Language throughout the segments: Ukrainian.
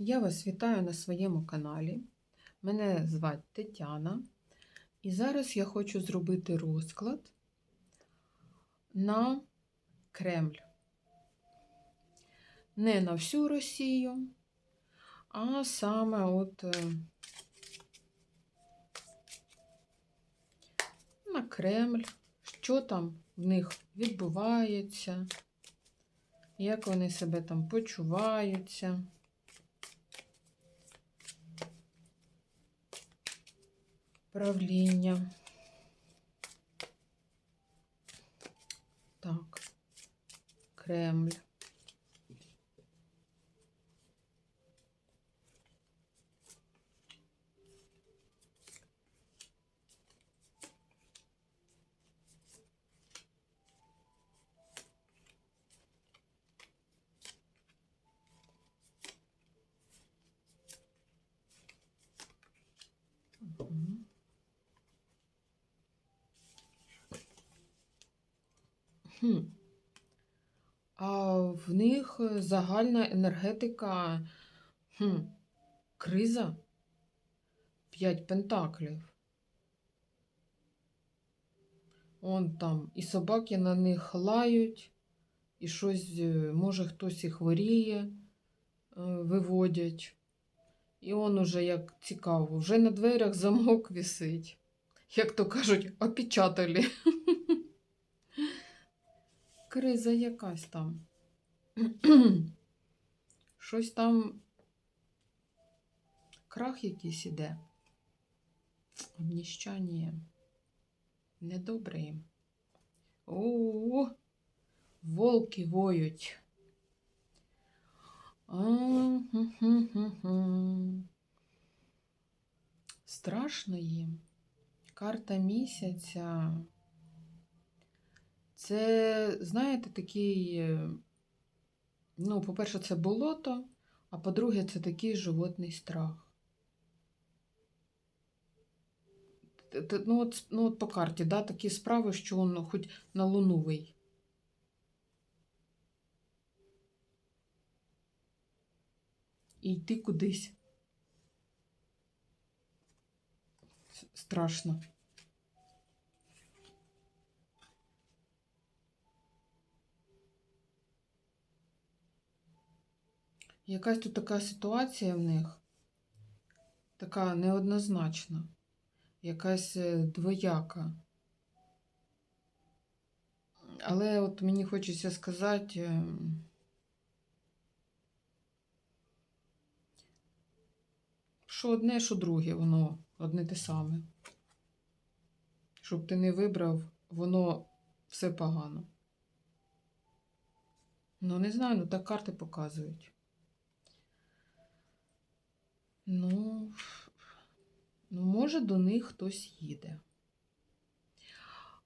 Я вас вітаю на своєму каналі. Мене звати Тетяна. І зараз я хочу зробити розклад на Кремль. Не на всю Росію, а саме от е, на Кремль, що там в них відбувається, як вони себе там почуваються. Правління. Так, Кремль. Хм. А в них е, загальна енергетика хм, криза. П'ять пентаклів. Он там і собаки на них лають, і щось, е, може, хтось і хворіє, е, виводять. І он уже як цікаво, вже на дверях замок висить. Як то кажуть, опечатали. Криза якась там. Щось там крах якийсь іде. Обніщання. Недобре їм. О, волки воють. А-ху-ху-ху-ху. Страшно їм. Карта місяця. Це, знаєте, такий, е, ну, по-перше, це болото, а по-друге, це такий животний страх. Ну, от, ну, от по карті, да, такі справи, що воно хоч на луну вий. І йти кудись. Страшно. Якась тут така ситуація в них, така неоднозначна, якась е, двояка. Але от мені хочеться сказати, е, що одне, що друге, воно одне те саме. Щоб ти не вибрав, воно все погано. Ну, не знаю, ну так карти показують. Ну, ну, може, до них хтось їде.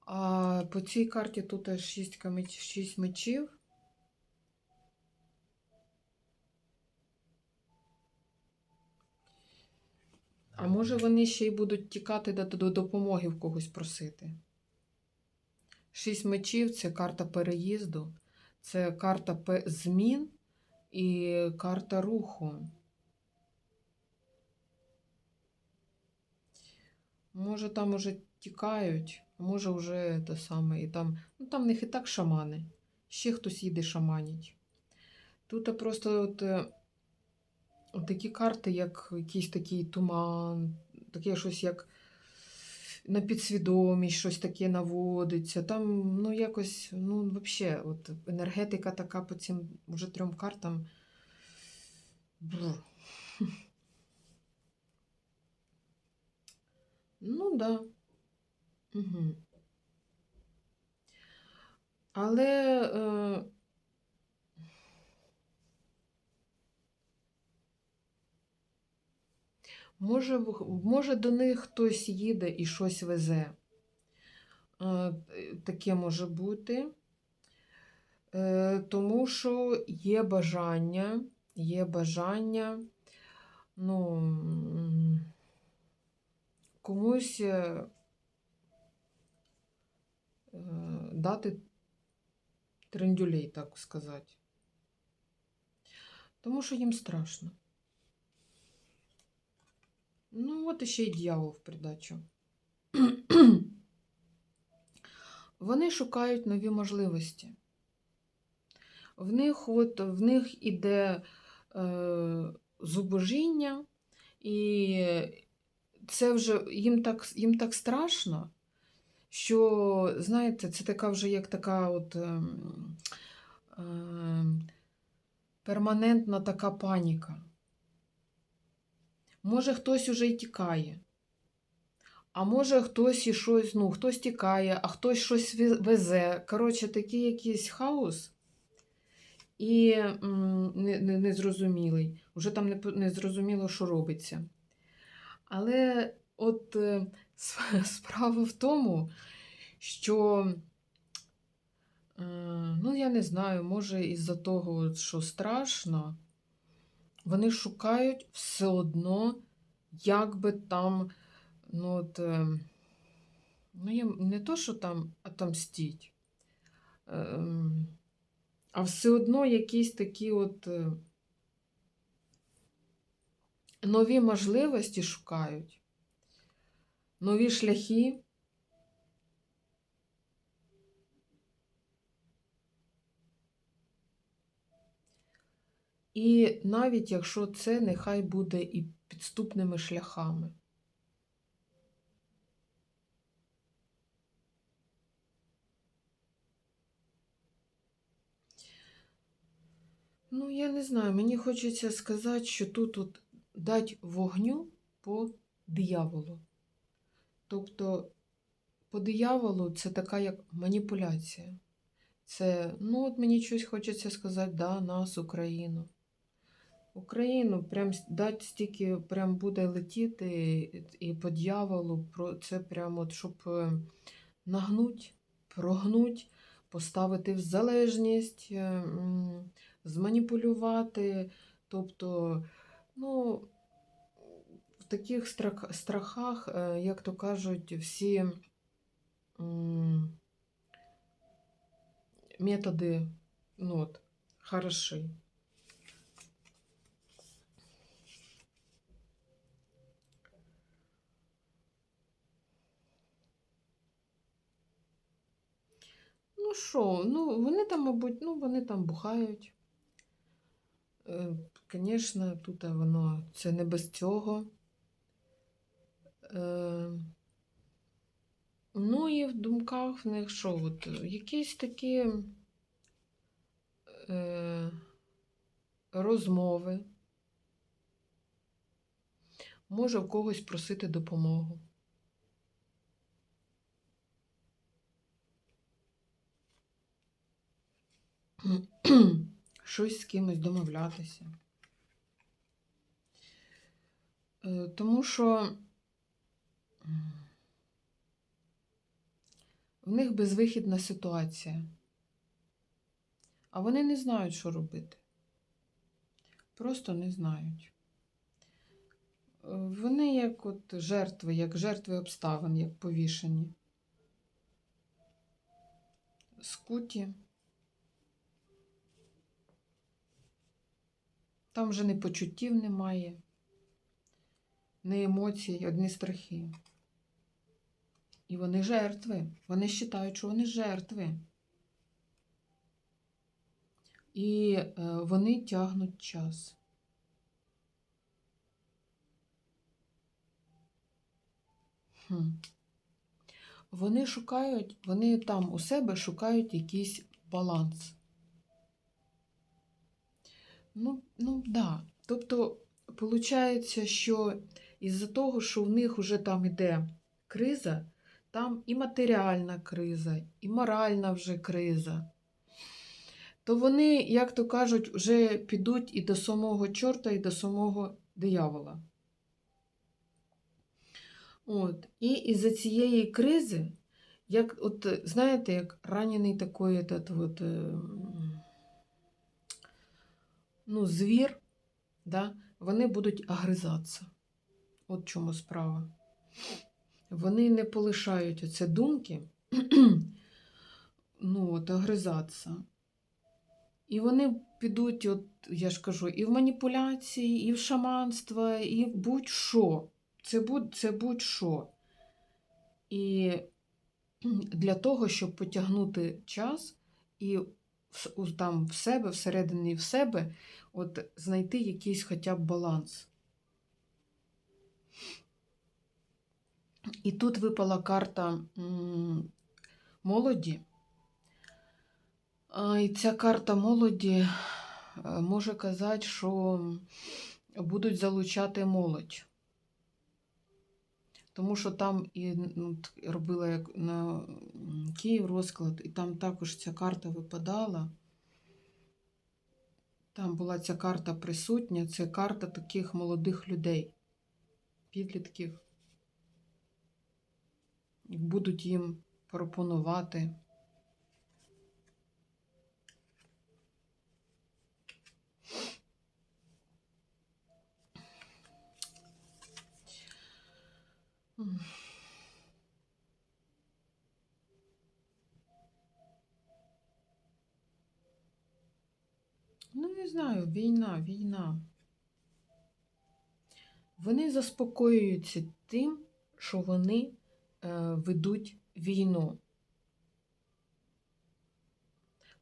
А по цій карті тут аж 6, шість мечів. А може вони ще й будуть тікати до допомоги в когось просити. Шість мечів це карта переїзду, це карта змін і карта руху. Може, там уже тікають, а може вже те саме. І там, ну там в них і так шамани. Ще хтось їде шаманить. Тут просто от, е, от такі карти, як якийсь такий туман, таке щось як на підсвідомість, щось таке наводиться. Там, ну, якось, ну, взагалі, от енергетика така по цим вже трьом картам. Бррр. Ну, да. Угу. Але е, може, може до них хтось їде і щось везе. Е, таке може бути. Е, тому що є бажання, є бажання, ну, комусь е, е, дати трендюлей, так сказати. Тому що їм страшно. Ну, от іще й дьявол в придачу. Вони шукають нові можливості. В них, от, в них іде е, зубожіння, і це вже їм так, їм так страшно, що, знаєте, це така вже як така от ем, ем, перманентна така паніка. Може, хтось уже й тікає. А може хтось і щось, ну, хтось тікає, а хтось щось везе. Коротше, такий якийсь хаос і м, не- не- незрозумілий. Уже там не, не зрозуміло, що робиться. Але от е, справа в тому, що, е, ну, я не знаю, може, із-за того, що страшно, вони шукають все одно, як би там, ну, от, е, ну, не то, що там отомстіть, ем, а все одно якісь такі от нові можливості шукають, нові шляхи. І навіть якщо це нехай буде і підступними шляхами. Ну, я не знаю, мені хочеться сказати, що тут от дать вогню по дияволу. Тобто, по дияволу це така як маніпуляція. Це, ну, от мені щось хочеться сказати, да, нас, Україну. Україну прям дать стільки прям буде летіти і, по дьяволу, це прям от, щоб е, нагнуть, прогнуть, поставити в залежність, е, зманіпулювати. Тобто, ну, в таких страх, страхах, е, як то кажуть, всі методи ну, от, хороші. Ну що, ну вони там, мабуть, ну вони там бухають. Звісно, тут воно це не без цього. Е, ну і в думках в них що, от, якісь такі е, розмови. Може в когось просити допомогу. щось з кимось домовлятися. Е, Тому що в них безвихідна ситуація. А вони не знають, що робити. Просто не знають. Е, Вони як от жертви, як жертви обставин, як повішені. Скуті. Там вже ні почуттів немає, ні емоцій, одні страхи. І вони жертви. Вони вважають, що вони жертви. І е, вони тягнуть час. Хм. Вони шукають, вони там у себе шукають якийсь баланс. Ну, ну да. Тобто, виходить, що із-за того, що в них вже там іде криза, там і матеріальна криза, і моральна вже криза, то вони, як то кажуть, вже підуть і до самого чорта, і до самого диявола. От. І із-за цієї кризи, як, от, знаєте, як ранений такий этот, от, е, ну, звір, да, вони будуть огризатися. От чому справа. Вони не полишають оце думки, ну, от, огризатися. І вони підуть, от, я ж кажу, і в маніпуляції, і в шаманство, і в будь-що. Це будь- це будь-що. І для того, щоб потягнути час і там в себе, всередині в себе, от знайти якийсь хоча б баланс. І тут випала карта молоді. І ця карта молоді е, може казати, що будуть залучати молодь. Тому що там і ну, робила як на Київ розклад, і там також ця карта випадала. Там була ця карта присутня, це карта таких молодих людей, підлітків. Будуть їм пропонувати. Ну, не знаю, війна, війна. Вони заспокоюються тим, що вони е, ведуть війну.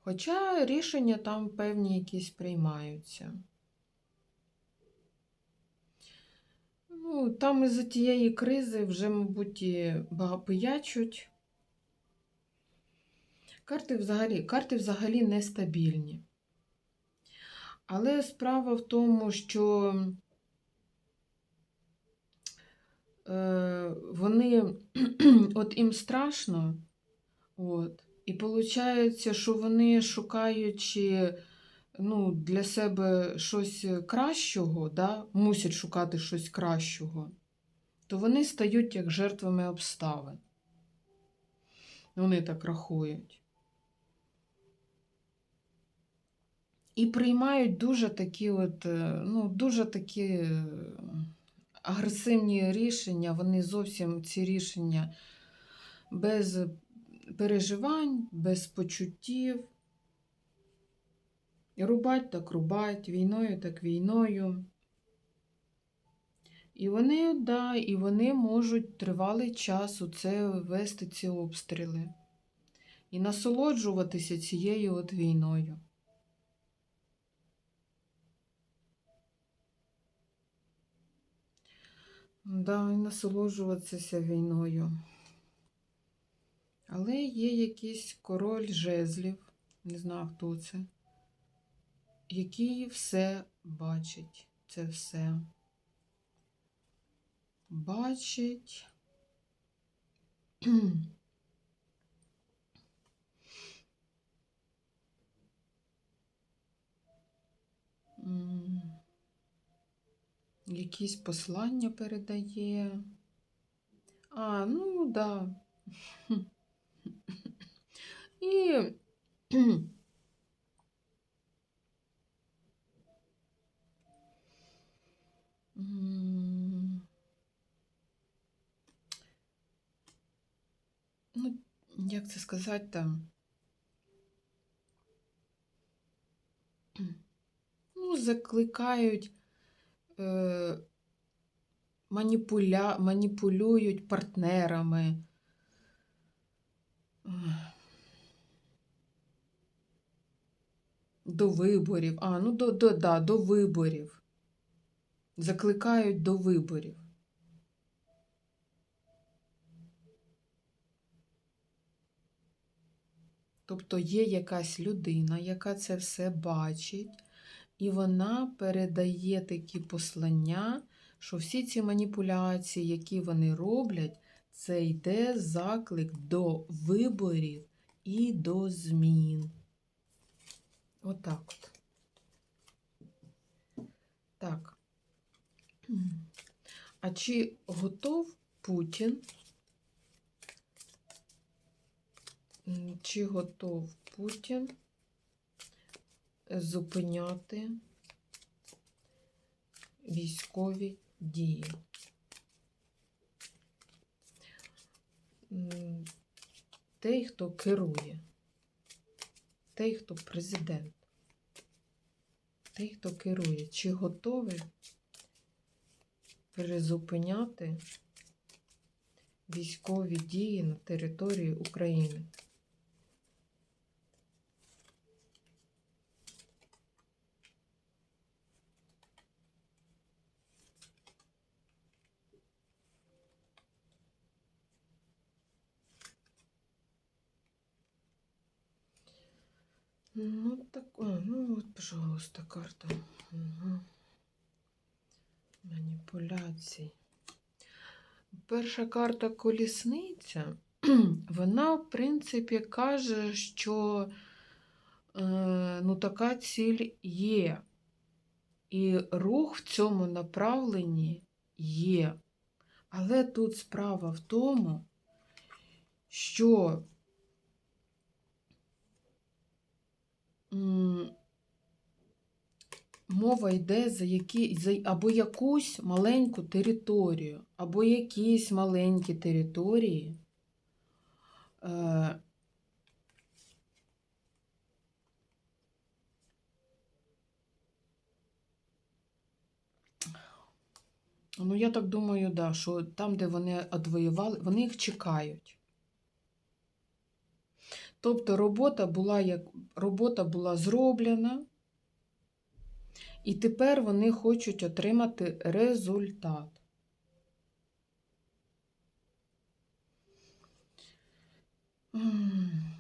Хоча рішення там певні якісь приймаються. Ну, там із-за тієї кризи вже, мабуть, багапиячуть. Карти взагалі, карти взагалі нестабільні. Але справа в тому, що е, вони, от їм страшно, от, і виходить, що вони шукаючи ну, для себе щось кращого, да, мусять шукати щось кращого, то вони стають як жертвами обставин. Вони так рахують. І приймають дуже такі от, е, ну, дуже такі е, агресивні рішення. Вони зовсім ці рішення без переживань, без почуттів. Рубать так рубать, війною так війною. І вони, да, і вони можуть тривалий час оце вести ці обстріли і насолоджуватися цією от війною. Да, і насолоджуватися війною. Але є якийсь король жезлів, не знаю, хто це, який все бачить. Це все. Бачить. Якісь послання передає. А, ну да. І ну, як це сказати там? Ну, закликають, е, маніпуля, маніпулюють партнерами. До виборів. А, ну до, до, да, до виборів. Закликають до виборів. Тобто є якась людина, яка це все бачить, і вона передає такі послання, що всі ці маніпуляції, які вони роблять, це йде заклик до виборів і до змін. Отак от. Так. А чи готов Путін? Чи готов Путін зупиняти військові дії? Той, хто керує, той, хто президент, той, хто керує, чи готовий призупиняти військові дії на території України. Ну, так, а, ну вот, пожалуйста, карта. Угу. Маніпуляцій. Перша карта колісниця, вона, в принципі, каже, що е, ну, така ціль є. І рух в цьому направленні є. Але тут справа в тому, що мова йде за, які, за або якусь маленьку територію, або якісь маленькі території. Е, Ну, я так думаю, да, що там, де вони відвоювали, вони їх чекають. Тобто робота була, як, робота була зроблена, і тепер вони хочуть отримати результат.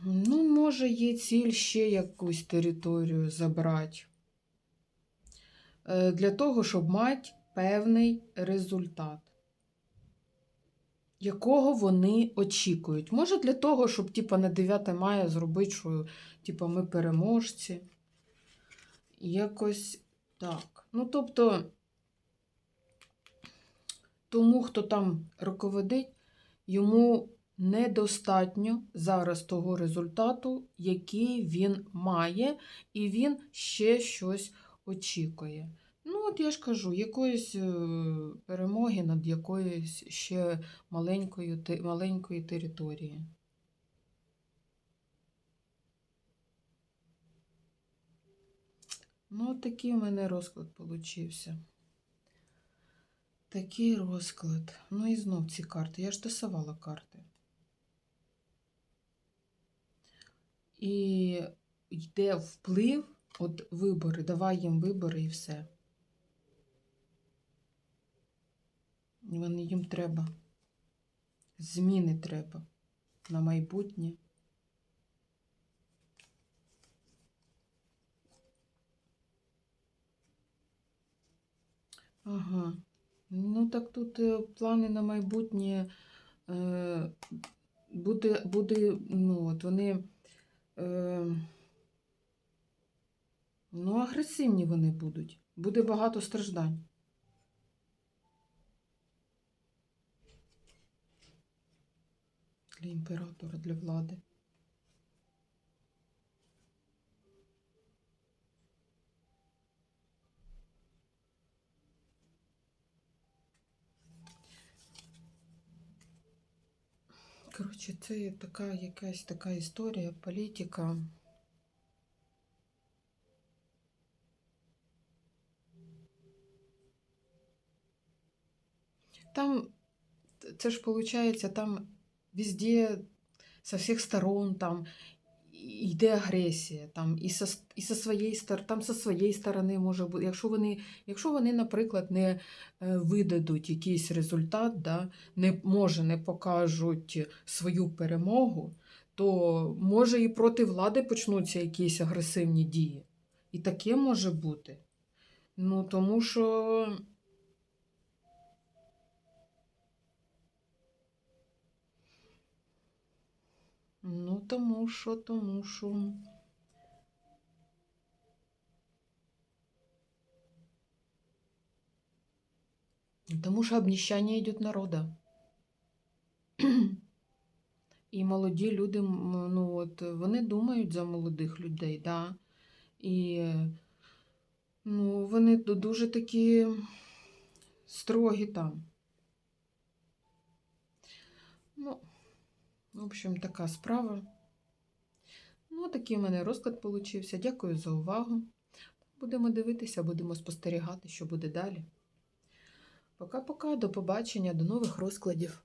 Ну, може, є ціль ще якусь територію забрати. Е, Для того, щоб мати певний результат, якого вони очікують. Може, для того, щоб типа, на 9 мая зробити, що типа, ми переможці. Якось так. Ну, тобто, тому, хто там руководить, йому недостатньо зараз того результату, який він має, і він ще щось очікує. От я ж кажу, якоїсь е, перемоги над якоюсь ще маленькою, те- маленької території. Ну, такий у мене розклад получився. Такий розклад. Ну і знов ці карти. Я ж тасувала карти. І йде вплив, от вибори, давай їм вибори і все. Вони їм треба. Зміни треба на майбутнє. Ага. Ну так тут е, плани на майбутнє е, буде, буде, ну, от вони. Е, ну, агресивні вони будуть. Буде багато страждань. Для імператора, для влади. Коротше, це така якась така історія, політика. Там, це ж виходить, там везде, со всіх сторон, там йде агресія, там і со, і со своєї там со своєї сторони може бути. Якщо вони, якщо вони, наприклад, не е, видадуть якийсь результат, да, не може не покажуть свою перемогу, то може і проти влади почнуться якісь агресивні дії. І таке може бути. Ну, тому що. Ну, тому що, тому що. Тому що обніщання йдуть народа. І молоді люди, ну от, вони думають за молодих людей, да. І ну, вони дуже такі строгі там. Ну, в общем, така справа. Ну, такий у мене розклад получився. Дякую за увагу. Будемо дивитися, будемо спостерігати, що буде далі. Пока-пока, до побачення, до нових розкладів.